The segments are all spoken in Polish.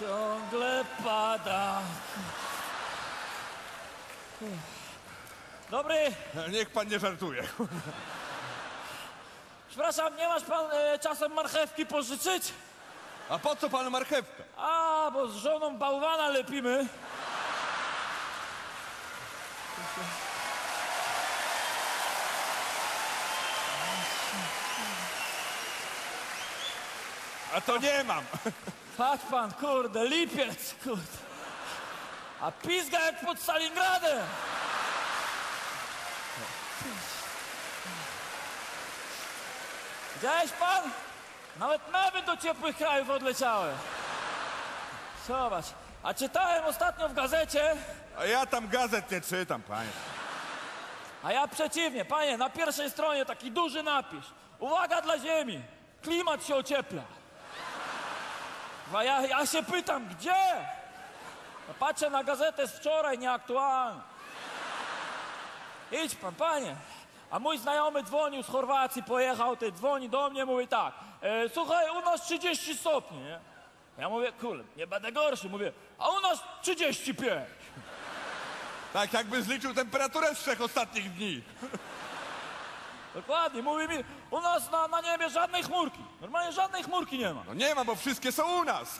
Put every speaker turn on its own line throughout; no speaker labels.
Ciągle pada. Dobry,
Niech pan nie żartuje.
przepraszam, nie masz pan e, czasem marchewki pożyczyć?
A po co panu marchewka?
A, bo z żoną bałwana lepimy.
A to nie mam.
Patrz pan, kurde, lipiec, kurde. A pizga jak pod Stalingradem. Widziałeś pan? Nawet mewy do ciepłych krajów odleciały. Zobacz. A czytałem ostatnio w gazecie,
A ja tam gazet nie czytam, panie.
a ja przeciwnie, panie, na pierwszej stronie taki duży napis. Uwaga dla ziemi, klimat się ociepla. A ja, ja się pytam, gdzie? No patrzę na gazetę z wczoraj, nieaktualna. Idź pan, panie. A mój znajomy dzwonił z Chorwacji, pojechał, ty dzwoni do mnie, mówi tak, e, słuchaj, u nas 30 stopni, nie? Ja mówię, kurde, nie będę gorszy, mówię, a u nas 35.
Tak jakby zliczył temperaturę z trzech ostatnich dni.
Dokładnie, mówi mi, u nas na, na niebie żadnej chmurki. Normalnie żadnej chmurki nie ma.
No nie ma, bo wszystkie są u nas.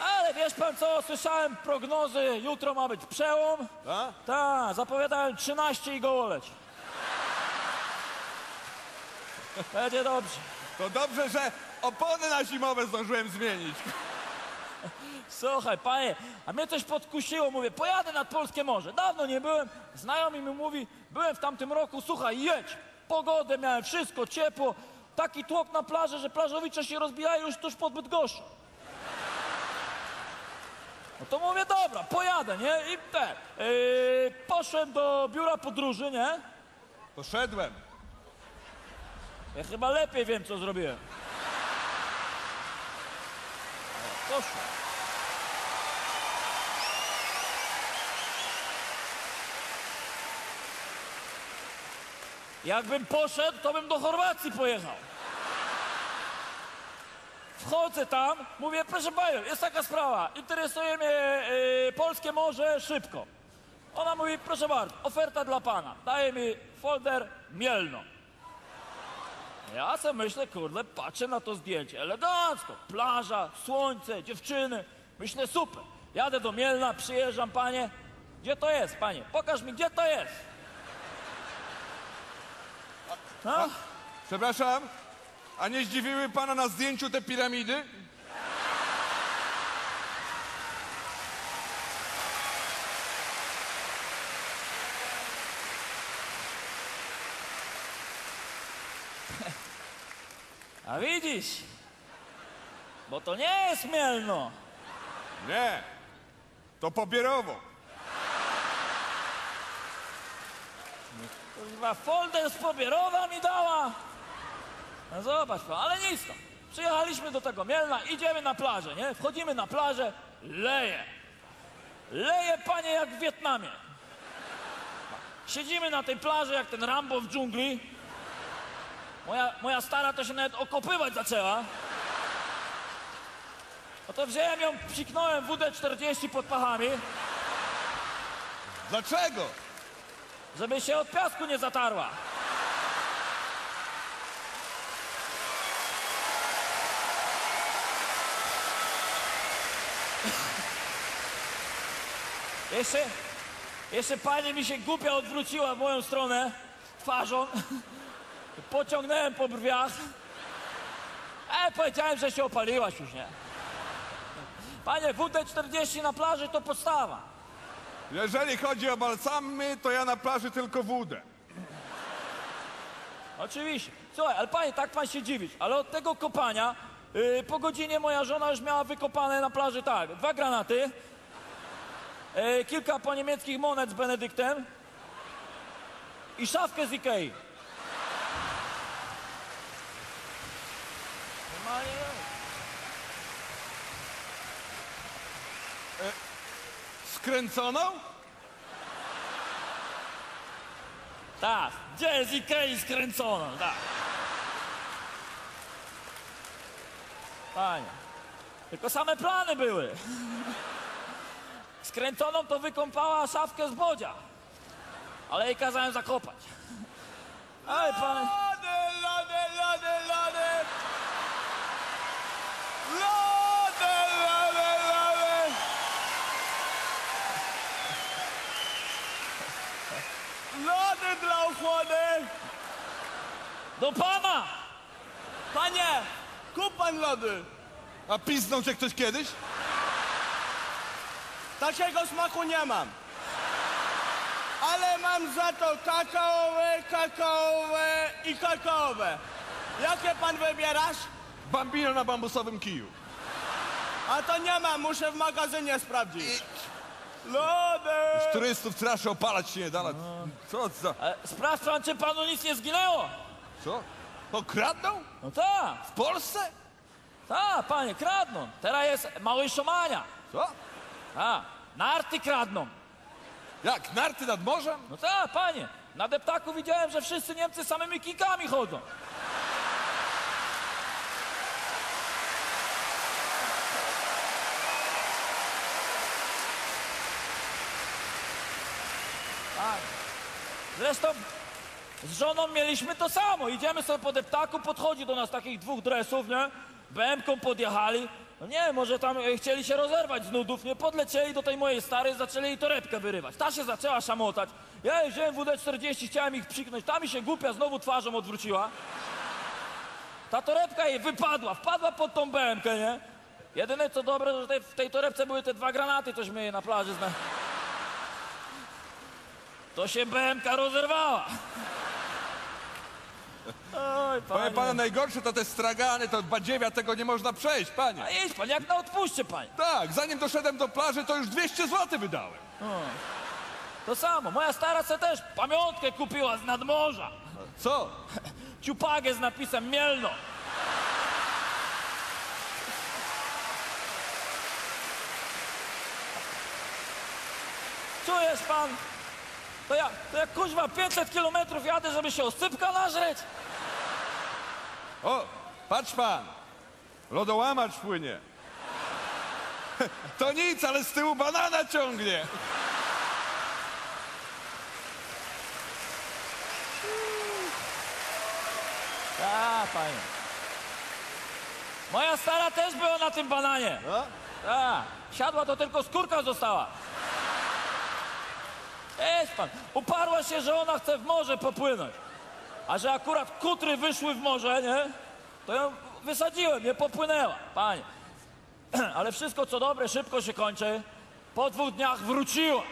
Ale wiesz pan co, słyszałem prognozy, jutro ma być przełom.
A?
Tak, zapowiadałem 13 i gołoleć. Będzie dobrze.
To dobrze, że opony na zimowe zdążyłem zmienić.
Słuchaj, panie, a mnie coś podkusiło, mówię, pojadę nad Polskie Morze. Dawno nie byłem, znajomy mi mówi, byłem w tamtym roku, słuchaj, jedź. Pogodę miałem, wszystko, ciepło. Taki tłok na plaży, że plażowicze się rozbijają już tuż pod Bydgoszczą. No to mówię, dobra, pojadę, nie? I te, yy, poszedłem do biura podróży, nie?
Poszedłem.
Ja chyba lepiej wiem, co zrobiłem. Poszło. Jakbym poszedł, to bym do Chorwacji pojechał. Wchodzę tam, mówię, proszę panią, jest taka sprawa, interesuje mnie y, polskie morze szybko. Ona mówi, proszę bardzo, oferta dla pana. Daje mi folder Mielno. Ja sobie myślę, kurde, patrzę na to zdjęcie, elegancko, plaża, słońce, dziewczyny. Myślę, super. Jadę do Mielna, przyjeżdżam, panie. Gdzie to jest, panie? Pokaż mi, gdzie to jest. No,
Przepraszam, a nie zdziwiły pana na zdjęciu te piramidy?
a widzisz, bo to nie jest Mielno.
Nie. To pobierowo.
Chyba folder z Pobierowa mi dała. No zobacz pan, ale nic to. Przyjechaliśmy do tego Mielna, idziemy na plażę, nie? Wchodzimy na plażę, leje. Leje, panie, jak w Wietnamie. Siedzimy na tej plaży, jak ten Rambo w dżungli. Moja, moja stara to się nawet okopywać zaczęła. No to wziąłem ją, psiknąłem WD-40 pod pachami,
Dlaczego?
żeby się od piasku nie zatarła. Jeszcze, jeszcze pani mi się głupia odwróciła w moją stronę twarzą. Pociągnąłem po brwiach. E, powiedziałem, że się opaliłaś już, nie? Panie, WD-40 na plaży to podstawa.
Jeżeli chodzi o balsamy, to ja na plaży tylko wódę.
Oczywiście. Słuchaj, ale panie, tak pan się dziwić, ale od tego kopania yy, po godzinie moja żona już miała wykopane na plaży tak, dwa granaty, yy, kilka po niemieckich monet z Benedyktem i szafkę z Ikei. Normalnie,
Skręconą?
Tak, gdzie jest Ikei skręcona, tak. Panie, tylko same plany były. Skręconą to wykąpała szafkę z bodzia, ale jej kazałem zakopać. Ale pan...
Lody, lody, lody, lody! Lody, lody, lody! Lody dla ochłody!
Do pana!
Panie, kup pan lody!
A piznął cię ktoś kiedyś?
Takiego smaku nie mam. Ale mam za to kakaowe, kakaowe i kakaowe. Jakie pan wybierasz?
Bambino na bambusowym kiju.
A to nie mam, muszę w magazynie sprawdzić. Lody!
Turystów straszy opalać się nie da. Co za...
E, sprawdź pan, czy panu nic nie zginęło.
Co? To kradną?
No tak,
W Polsce?
tak, panie, kradną. Teraz jest mały szomania.
Co?
A, narty kradną.
Jak? Narty nad morzem?
No tak, panie. Na deptaku widziałem, że wszyscy Niemcy samymi kijkami chodzą. Tak. Zresztą z żoną mieliśmy to samo. Idziemy sobie po deptaku, podchodzi do nas takich dwóch dresów, nie? BM-ką podjechali. No nie może tam e, chcieli się rozerwać z nudów, nie? Podlecieli do tej mojej starej, zaczęli jej torebkę wyrywać. Ta się zaczęła szamotać. Ja wziąłem WD-40, chciałem ich psiknąć. Ta mi się głupia znowu twarzą odwróciła. Ta torebka jej wypadła, wpadła pod tą BM-kę, nie? Jedyne co dobre, że w tej torebce były te dwa granaty, cośmy je na plaży zna... To się BMK rozerwała. Oj,
Panie pana, najgorsze to te stragany, to badziewia, tego nie można przejść, panie.
A jedź pan, jak na odpuście, panie.
Tak, zanim doszedłem do plaży, to już 200 zł wydałem.
To samo, moja stara se też pamiątkę kupiła z nadmorza.
Co?
Ciupagę z napisem Mielno. Czujesz pan? To ja, to jak kuźwa 500 kilometrów jadę, żeby się osypka nażreć?
O, patrz pan. Lodołamacz płynie. To nic, ale z tyłu banana ciągnie.
Tak, panie. Moja stara też była na tym bananie.
No?
Siadła, to tylko skórka została. Jest pan. Uparła się, że ona chce w morze popłynąć. A że akurat kutry wyszły w morze, nie? To ją wysadziłem, nie popłynęła. Panie. Ale wszystko co dobre szybko się kończy. Po dwóch dniach wróciła.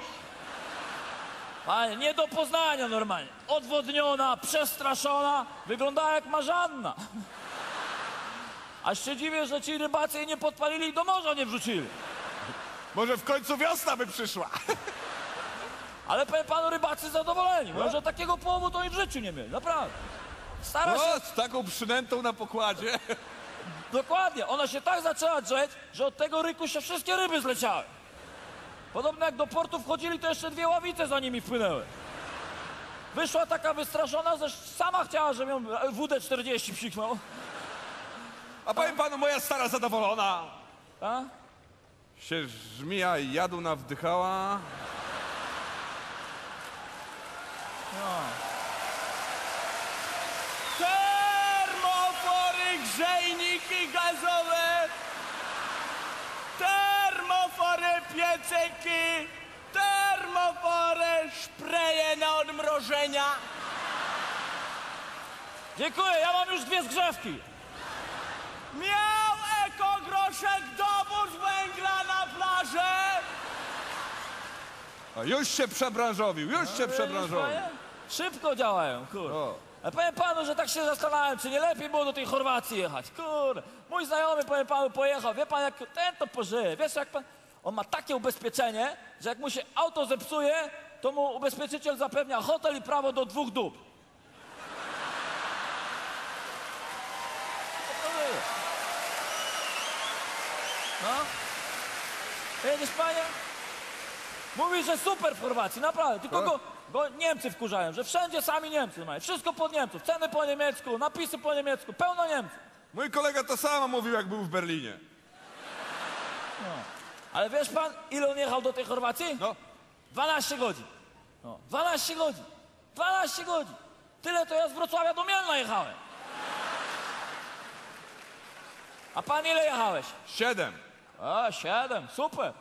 Panie, nie do poznania normalnie. Odwodniona, przestraszona, wyglądała jak marzanna. Aż się dziwię, że ci rybacy jej nie podpalili i do morza nie wrzucili.
Może w końcu wiosna by przyszła.
Ale powiem panu, rybacy zadowoleni. Mówią, że takiego połowu to oni w życiu nie mieli, naprawdę. Stara się,
O, z taką przynętą na pokładzie.
dokładnie, ona się tak zaczęła drzeć, że od tego ryku się wszystkie ryby zleciały. Podobno jak do portu wchodzili, to jeszcze dwie ławice za nimi wpłynęły. Wyszła taka wystraszona, że sama chciała, żebym ją WD-40 psiknął.
A powiem panu, moja stara zadowolona.
A?
Się żmija i jadu nawdychała.
Termofory, grzejniki gazowe, termofory, piecyki, termofory, szpreje na odmrożenia.
Dziękuję, ja mam już dwie zgrzewki.
Miał
A już się przebranżowił, już się przebranżowił.
Panie? Szybko działają, kurde.
O.
A powiem panu, że tak się zastanawiałem, czy nie lepiej było do tej Chorwacji jechać. Kurde, mój znajomy, powiem panu, pojechał. Wie pan, jak ten to pożyje. Wiesz, jak pan... On ma takie ubezpieczenie, że jak mu się auto zepsuje, to mu ubezpieczyciel zapewnia hotel i prawo do dwóch dób. No. Jedziesz, panie? Mówi, że super w Chorwacji, naprawdę. Tylko
Tak.
go, Go Niemcy wkurzają, że wszędzie sami Niemcy mają. Wszystko pod Niemców. Ceny po niemiecku, napisy po niemiecku, pełno Niemców.
Mój kolega to samo mówił, jak był w Berlinie.
Ale wiesz pan, ile on jechał do tej Chorwacji?
No,
12 godzin. No, 12 godzin. 12 godzin. Tyle to ja z Wrocławia do Mielna jechałem. A pan ile jechałeś?
siedem.
A, siedem, super.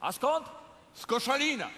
A skąd?
Z Koszalina.